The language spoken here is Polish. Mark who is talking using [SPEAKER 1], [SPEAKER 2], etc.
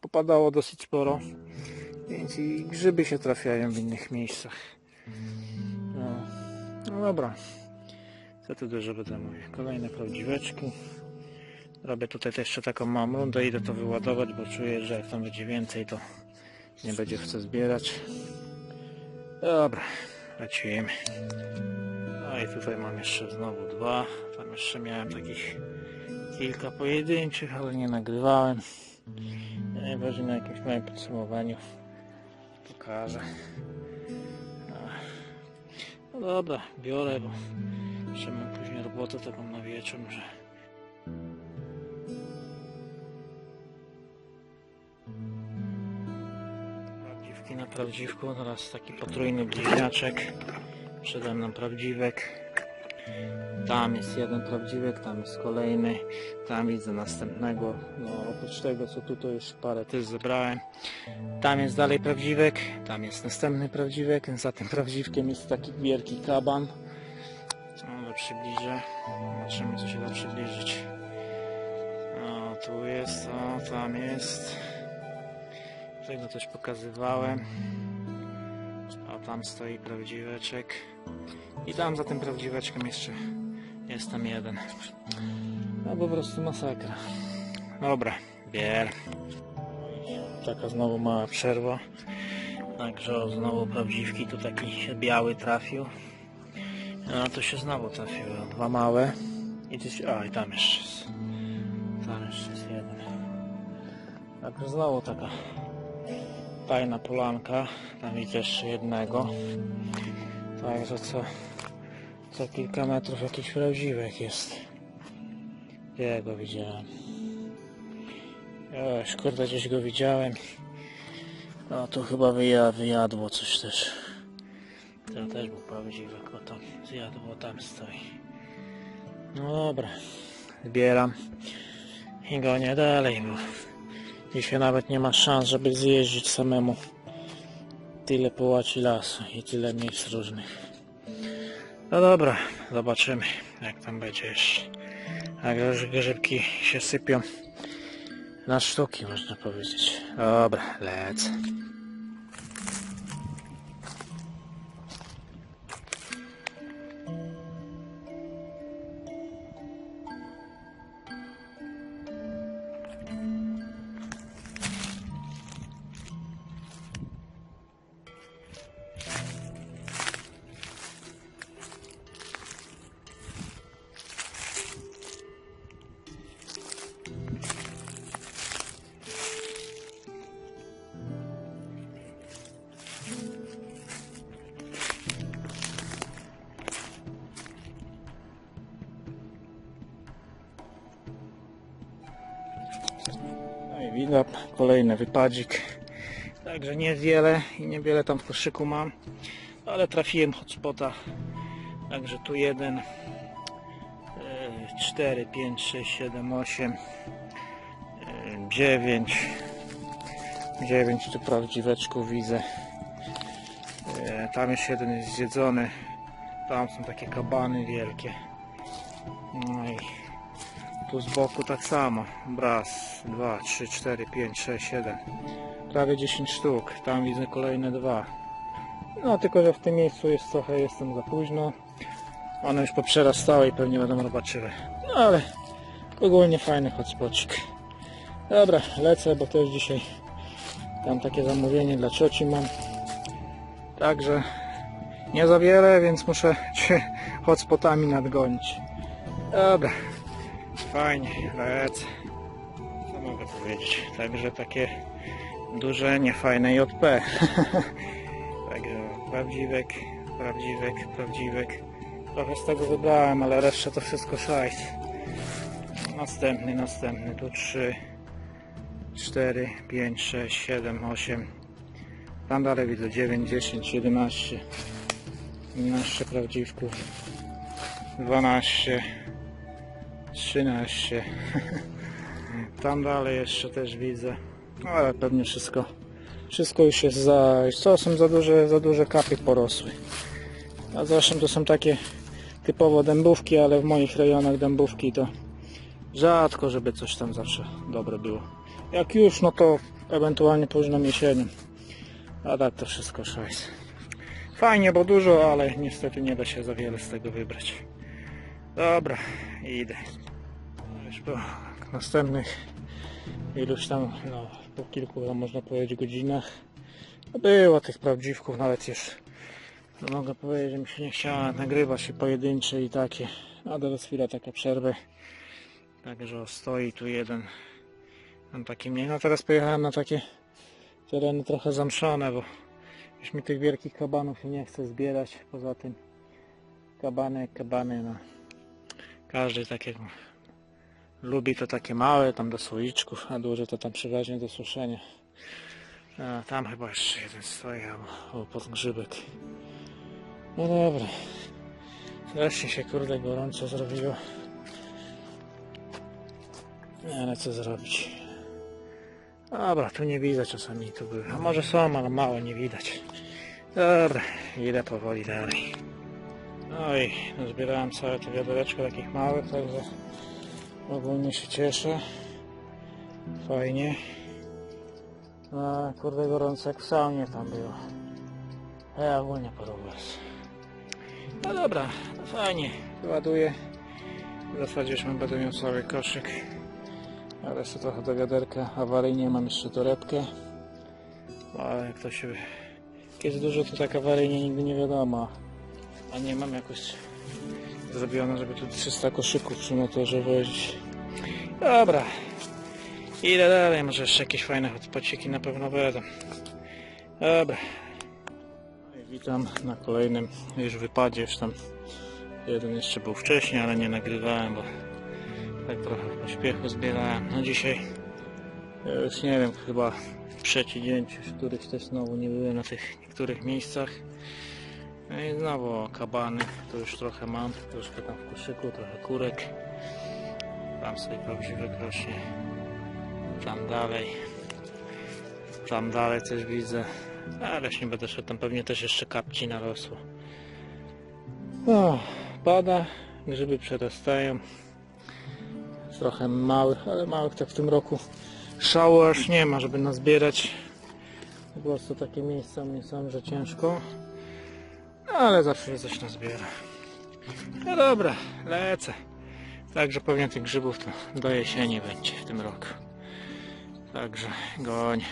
[SPEAKER 1] Popadało dosyć sporo, więc i grzyby się trafiają w innych miejscach. No, no dobra. Co tu dużo będę mówić? Kolejne prawdziweczki. Robię tutaj też jeszcze taką małą rundę, idę to wyładować, bo czuję, że jak tam będzie więcej, to nie będzie w co zbierać. Dobra, lecimy. No i tutaj mam jeszcze znowu dwa. Tam jeszcze miałem takich kilka pojedynczych, ale nie nagrywałem. Najbardziej na jakimś małym podsumowaniu pokażę. No dobra, biorę, bo jeszcze mam później robotę taką na wieczór, że Prawdziwki na prawdziwku, teraz taki potrójny bliźniaczek. Przede mną prawdziwek. Tam jest jeden prawdziwek, tam jest kolejny. Tam widzę następnego. No oprócz tego co tu to już parę też zebrałem. Tam jest dalej prawdziwek, tam jest następny prawdziwek. Za tym prawdziwkiem jest taki wielki kaban. No, przybliżę. Zobaczymy co się da przybliżyć. O, tu jest, o, tam jest. Tego też pokazywałem. A tam stoi prawdziweczek. I tam za tym prawdziweczkiem jeszcze jest tam jeden. No po prostu masakra. Dobra, bier. Taka znowu mała przerwa. Także o, znowu prawdziwki. Tu taki biały trafił. No to się znowu trafiło. Dwa małe. I gdzieś, a i tam jeszcze jest. Tam jeszcze jest jeden. Także znowu taka fajna polanka. Tam widzę jeszcze jednego. Także co, co kilka metrów jakiś prawdziwek jest. Ja go widziałem. Już kurde gdzieś go widziałem. No to chyba wyja, wyjadło coś też. Ten też był prawdziwek, o tam zjadło, tam stoi. No dobra, zbieram i gonię dalej, bo Dzisiaj nawet nie ma szans, żeby zjeździć samemu. Tyle połaci lasu i tyle miejsc różnych. No dobra, zobaczymy jak tam będzie jeszcze. A grz- grzybki się sypią na sztuki, można powiedzieć. Dobra, lecę. I widać, kolejny wypadzik. Także niewiele i niewiele tam w koszyku mam, ale trafiłem hotspota. Także tu jeden, 4, 5, 6, 7, 8, 9. 9 tu prawdziweczków widzę. E, Tam jeszcze jeden jest zjedzony. Tam są takie kabany wielkie. No i tu z boku tak samo. Raz, dwa, trzy, cztery, pięć, sześć, siedem. Prawie 10 sztuk. Tam widzę kolejne dwa. No tylko, że w tym miejscu jest trochę, jestem za późno. One już poprzerastały i pewnie będą robaczyły. No ale ogólnie fajny hotspocik. Dobra, lecę, bo też dzisiaj tam takie zamówienie dla cioci mam. Także nie za wiele, więc muszę cię hotspotami nadgonić. Dobra. Fajnie, lecę. Co mogę powiedzieć? Także takie duże, niefajne JP. Także prawdziwek, prawdziwek, prawdziwek. Trochę z tego wybrałem, ale reszta to wszystko szajs. Następny, następny. Tu 3, 4, 5, 6, 7, 8. Tam dalej widzę 9, 10, 11. 11 prawdziwków. 12. 13. Tam dalej jeszcze też widzę. No, Ale pewnie wszystko. Wszystko już jest za. Co są za duże, za duże kapy porosły. A zresztą to są takie typowo dębówki, ale w moich rejonach dębówki to rzadko, żeby coś tam zawsze dobre było. Jak już, no to ewentualnie późną jesienią. A tak to wszystko szajs. Fajnie, bo dużo, ale niestety nie da się za wiele z tego wybrać. Dobra, idę. Już po następnych iluś tam, no, po kilku, no, można powiedzieć, godzinach było tych prawdziwków, nawet już no, mogę powiedzieć, że mi się nie chciała nagrywać i pojedyncze i takie. A teraz chwila taka przerwy. Także stoi tu jeden. Mam taki mniej. No teraz pojechałem na takie tereny trochę zamszone, bo już mi tych wielkich kabanów się nie chce zbierać. Poza tym kabany, kabany, no. Każdy tak jak lubi to takie małe, tam do słoiczków, a duże to tam przeważnie do suszenia. A, tam chyba jeszcze jeden stoi, albo, podgrzybek. No dobra. Strasznie się kurde gorąco zrobiło. Ale co zrobić? Dobra, tu nie widać czasami tu były. A może są, ale mało nie widać. Dobra, idę powoli dalej. No i zbierałem całe te wiadereczko takich małych, także ogólnie się cieszę. Fajnie. No, kurde gorąco jak w saunie tam było. Ja ogólnie podoba się. No dobra, to fajnie. Wyładuję. W zasadzie już będę miał cały koszyk. Ale jeszcze trochę do wiaderka. Awaryjnie mam jeszcze torebkę. Ale jak to się... Jest dużo, to tak awaryjnie nigdy nie wiadomo. A nie mam jakoś zrobione, żeby tu 300 koszyków przy motorze wozić. Dobra. Idę dalej, może jeszcze jakieś fajne odpaciki na pewno będą. Dobra. No Witam na kolejnym już wypadzie, już tam jeden jeszcze był wcześniej, ale nie nagrywałem, bo tak trochę pośpiechu zbierałem. No dzisiaj ja już nie wiem, chyba trzeci dzień, czy w których też znowu nie byłem na tych niektórych miejscach. No i znowu kabany, to już trochę mam, troszkę tam w koszyku, trochę kurek. Tam sobie prawdziwy rośnie. Tam dalej. Tam dalej też widzę. Ale już nie będę szedł, tam pewnie też jeszcze kapci narosło. O, pada, grzyby przerastają. Trochę małych, ale małych tak w tym roku szału aż nie ma, żeby nazbierać. Po prostu takie miejsca mnie są, że ciężko. No, ale zawsze coś nazbiera. No dobra, lecę. Także pewnie tych grzybów to do jesieni będzie w tym roku. Także goń.